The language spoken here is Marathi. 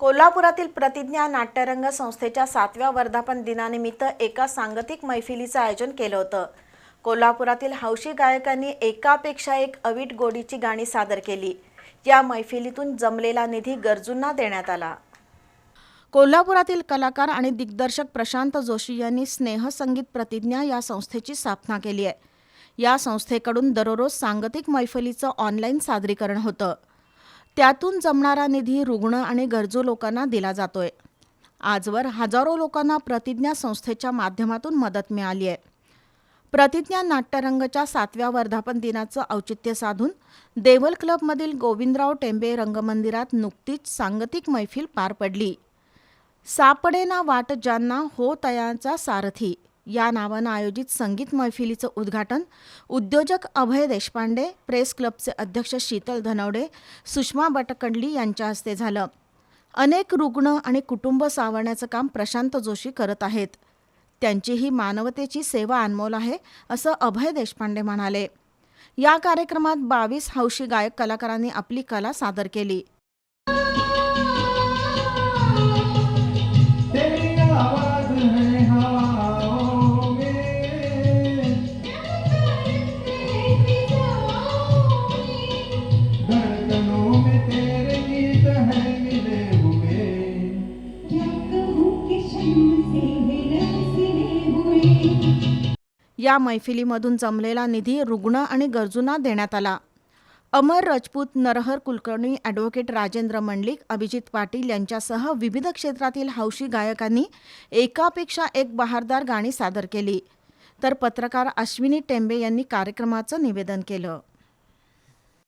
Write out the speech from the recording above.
कोल्हापुरातील प्रतिज्ञा नाट्यरंग संस्थेच्या सातव्या वर्धापन दिनानिमित्त एका सांगतिक मैफिलीचं आयोजन केलं होतं. कोल्हापुरातील हौशी गायकांनी एकापेक्षा एक अवीट गोडीची गाणी सादर केली. या मैफिलीतून जमलेला निधी गरजूंना देण्यात आला. कोल्हापुरातील कलाकार आणि दिग्दर्शक प्रशांत जोशी यांनी स्नेहसंगीत प्रतिज्ञा या संस्थेची स्थापना केली आहे. या संस्थेकडून दररोज सांगतिक मैफलीचं ऑनलाईन सादरीकरण होतं. त्यातून जमणारा निधी रुग्ण आणि गरजू लोकांना दिला जातोय. आजवर हजारो लोकांना प्रतिज्ञा संस्थेच्या माध्यमातून मदत मिळाली आहे. प्रतिज्ञा नाट्यरंगच्या सातव्या वर्धापन दिनाचं औचित्य साधून देवल क्लबमधील गोविंदराव टेंबे रंगमंदिरात नुकतीच सांगतिक मैफिल पार पडली. सापडेना वाट ज्यांना हो तयांचा सारथी. या नावानं आयोजित संगीत मैफिलीचं उद्घाटन उद्योजक अभय देशपांडे प्रेस क्लबचे अध्यक्ष शीतल धनवडे सुषमा बटकंडली यांच्या हस्ते झालं. अनेक रुग्ण आणि कुटुंब सावरण्याचं काम प्रशांत जोशी करत आहेत. त्यांची ही मानवतेची सेवा अनमोल आहे असं अभय देशपांडे म्हणाले. या कार्यक्रमात बावीस हौशी गायक कलाकारांनी आपली कला सादर केली. या मैफिलीमधून जमलेला निधी रुग्ण आणि गरजूंना देण्यात आला. अमर राजपूत नरहर कुलकर्णी ॲडव्होकेट राजेंद्र मंडलिक अभिजित पाटील यांच्यासह विविध क्षेत्रातील हौशी गायकांनी एकापेक्षा एक बहारदार गाणी सादर केली. तर पत्रकार अश्विनी टेंबे यांनी कार्यक्रमाचं निवेदन केलं.